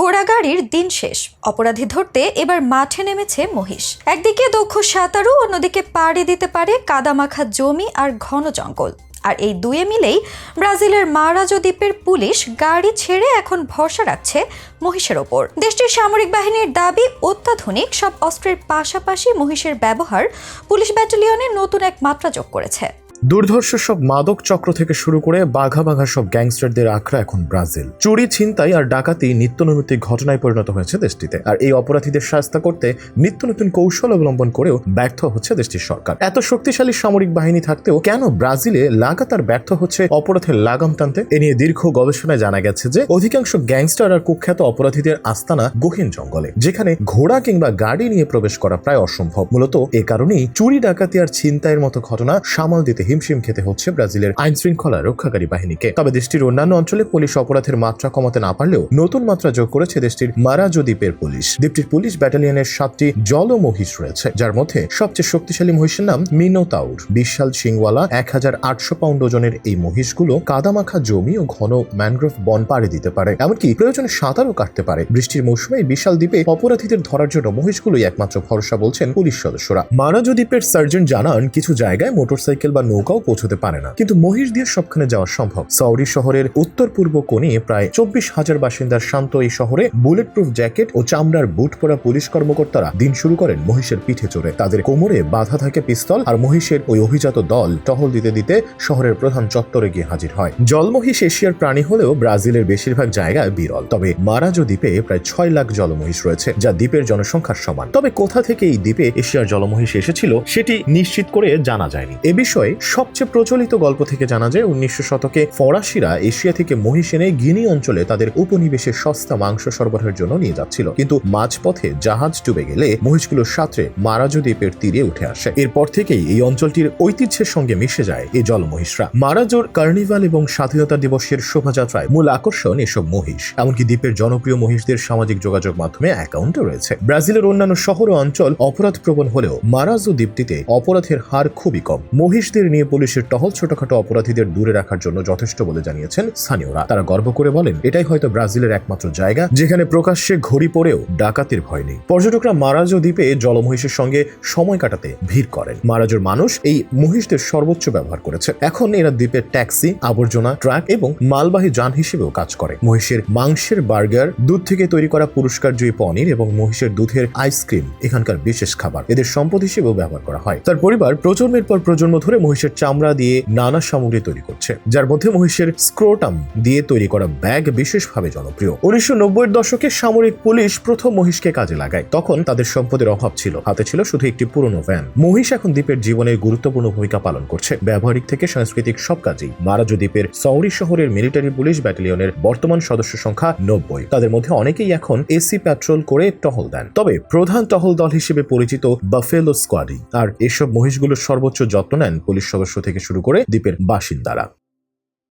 ঘোড়া গাড়ির দিন শেষ। অপরাধী ধরতে এবার মাঠে নেমেছে মহিষ। একদিকে দক্ষ সাঁতারু, অন্যদিকে পাড়ি দিতে পারে কাদামাখা জমি আর ঘন জঙ্গল। আর এই দুয়ে মিলেই ব্রাজিলের মারাজো দ্বীপের পুলিশ গাড়ি ছেড়ে এখন ভরসা রাখছে মহিষের ওপর। দেশটির সামরিক বাহিনীর দাবি, অত্যাধুনিক সব অস্ত্রের পাশাপাশি মহিষের ব্যবহার পুলিশ ব্যাটালিয়নে নতুন এক মাত্রা যোগ করেছে। দুর্ধর্ষ সব মাদক চক্র থেকে শুরু করে বাঘা বাঘা সব গ্যাংস্টারদের আখড়া এখন ব্রাজিল। চুরি, ছিনতাই আর ডাকাতি নিত্যনৈমিত্তিক ঘটনায় পরিণত হয়েছে দেশটিতে। আর এই অপরাধীদের শাস্তা করতে নিত্য নতুন কৌশল অবলম্বন করেও ব্যর্থ হচ্ছে দেশটির সরকার। এত শক্তিশালী সামরিক বাহিনী থাকতেও কেন ব্রাজিলে লাগাতার ব্যর্থ হচ্ছে অপরাধের লাগাম টানতে? এ নিয়ে দীর্ঘ গবেষণায় জানা গেছে যে, অধিকাংশ গ্যাংস্টার আর কুখ্যাত অপরাধীদের আস্তানা গহীন জঙ্গলে, যেখানে ঘোড়া কিংবা গাড়ি নিয়ে প্রবেশ করা প্রায় অসম্ভব। মূলত এ কারণেই চুরি, ডাকাতি আর ছিনতাইয়ের মতো ঘটনা সামাল দিতে হিমশিম খেতে হচ্ছে ব্রাজিলের আইন শৃঙ্খলা রক্ষাকারী বাহিনীকে। তবে দেশটির অন্যান্য অঞ্চলে পুলিশ অপরাধের মাত্রা কমাতে না পারলেও নতুন মাত্রা যোগ করেছে দেশটির মারাজো দ্বীপের পুলিশ। দ্বীপটির পুলিশ ব্যাটালিয়নের সাতটি জল মহিষ রয়েছে, যার মধ্যে সবচেয়ে শক্তিশালী মহিষের নাম মিনোতাউর। বিশাল সিংওয়ালা এক হাজার আটশো পাউন্ড ওজনের এই মহিষগুলো কাদামাখা জমি ও ঘন ম্যানগ্রোভ বন পাড়ি দিতে পারে। এমনকি প্রয়োজনে সাঁতারও কাটতে পারে। বৃষ্টির মৌসুমে বিশাল দ্বীপে অপরাধীদের ধরার জন্য মহিষগুলোই একমাত্র ভরসা বলছেন পুলিশ সদস্যরা। মারাজো দ্বীপের সার্জন জানান, কিছু জায়গায় মোটরসাইকেল বা নৌকাও পৌঁছতে পারে না। কিন্তু মহিষ দিয়ে সবখানে যাওয়া সম্ভব। সাউরি শহরের উত্তর পূর্ব কোণে প্রায় চব্বিশ হাজার বাসিন্দার শান্ত এই শহরে বুলেট প্রুফ জ্যাকেট ও চামড়ার বুট পরা পুলিশ কর্মকর্তারা দিন শুরু করেন মহিষের পিঠে চড়ে। তাদের কোমরে বাধা থাকে পিস্তল আর মহিষের ওই অভিজাত দল টহল দিতে দিতে শহরের প্রধান চত্বরে গিয়ে হাজির হয়। জলমহিষ এশিয়ার প্রাণী হলেও ব্রাজিলের বেশিরভাগ জায়গায় বিরল। তবে মারাজো দ্বীপে প্রায় ছয় লাখ জলমহিষ রয়েছে, যা দ্বীপের জনসংখ্যার সমান। তবে কোথা থেকে এই দ্বীপে এশিয়ার জলমহিষ এসেছিল, সেটি নিশ্চিত করে জানা যায়নি। এ বিষয়ে সবচেয়ে প্রচলিত গল্প থেকে জানা যায়, উনিশশো শতকে ফরাসিরা এশিয়া থেকে মহিষ এনে গিনি অঞ্চলে তাদের উপনিবেশে সস্তা মাংস সরবরাহের জন্য নিয়ে যাচ্ছিল। কিন্তু মাঝপথে জাহাজ ডুবে গেলে মহিষগুলোর সাথে মারাজো দ্বীপের তীরে উঠে আসে। এরপর থেকেই এই অঞ্চলটির ঐতিহ্যের সঙ্গে মিশে যায় এই জল মহিষরা মারাজোর কার্নিভাল এবং স্বাধীনতা দিবসের শোভাযাত্রায় মূল আকর্ষণ এসব মহিষ। এমনকি দ্বীপের জনপ্রিয় মহিষদের সামাজিক যোগাযোগ মাধ্যমে অ্যাকাউন্টও রয়েছে। ব্রাজিলের অন্যান্য শহর ও অঞ্চল অপরাধ প্রবণ হলেও মারাজো দ্বীপটিতে অপরাধের হার খুবই কম। মহিষদের নিয়ে পুলিশের টহল ছোটখাটো অপরাধীদের দূরে রাখার জন্য যথেষ্ট বলে জানিয়েছেন স্থানীয়রা। তারা গর্ব করে বলেন, এটাই হয়তো ব্রাজিলের একমাত্র জায়গা, যেখানে প্রকাশ্যে ঘড়ি পড়েও ডাকাতির ভয় নেই। পর্যটকরা মারাজো দ্বীপে জলমহিষের সঙ্গে সময় কাটাতে ভিড় করেন। মারাজোর মানুষ এই মহিষদের সর্বোচ্চ ব্যবহার করেছে। এখন এরা দ্বীপের ট্যাক্সি, আবর্জনা, ট্রাক এবং মালবাহী যান হিসেবেও কাজ করে। মহিষের মাংসের বার্গার, দুধ থেকে তৈরি করা পুরস্কার জয়ী পনির এবং মহিষের দুধের আইসক্রিম, এখানকার বিশেষ খাবার, এদের সম্পদ হিসেবেও ব্যবহার করা হয়। তার পরিবার প্রজন্মের পর প্রজন্ম ধরে মহিষের চামড়া দিয়ে নানা সামগ্রী তৈরি করছে, যার মধ্যে মহিষের স্ক্রোটাম দিয়ে তৈরি করা ব্যাগ বিশেষভাবে জনপ্রিয়। উনিশশো নব্বইয়ের দশকে সামরিক পুলিশ প্রথম মহিষকে কাজে লাগায়। তখন তাদের সম্পদের অভাব ছিল, হাতে ছিল শুধু একটি পুরনো ভ্যান। মহিষ এখন দ্বীপের জীবনের গুরুত্বপূর্ণ ভূমিকা পালন করছে। ব্যবহারিক থেকে সাংস্কৃতিক সব কাজেই। মারাজো দ্বীপের সৌরি শহরের মিলিটারি পুলিশ ব্যাটালিয়নের বর্তমান সদস্য সংখ্যা নব্বই। তাদের মধ্যে অনেকেই এখন এসি প্যাট্রোল করে টহল দেন। তবে প্রধান টহল দল হিসেবে পরিচিত বাফেলো স্কোয়াডি আর এসব মহিষগুলোর সর্বোচ্চ যত্ন নেন পুলিশ সদস্য থেকে শুরু করে দ্বীপের বাসিন্দারা।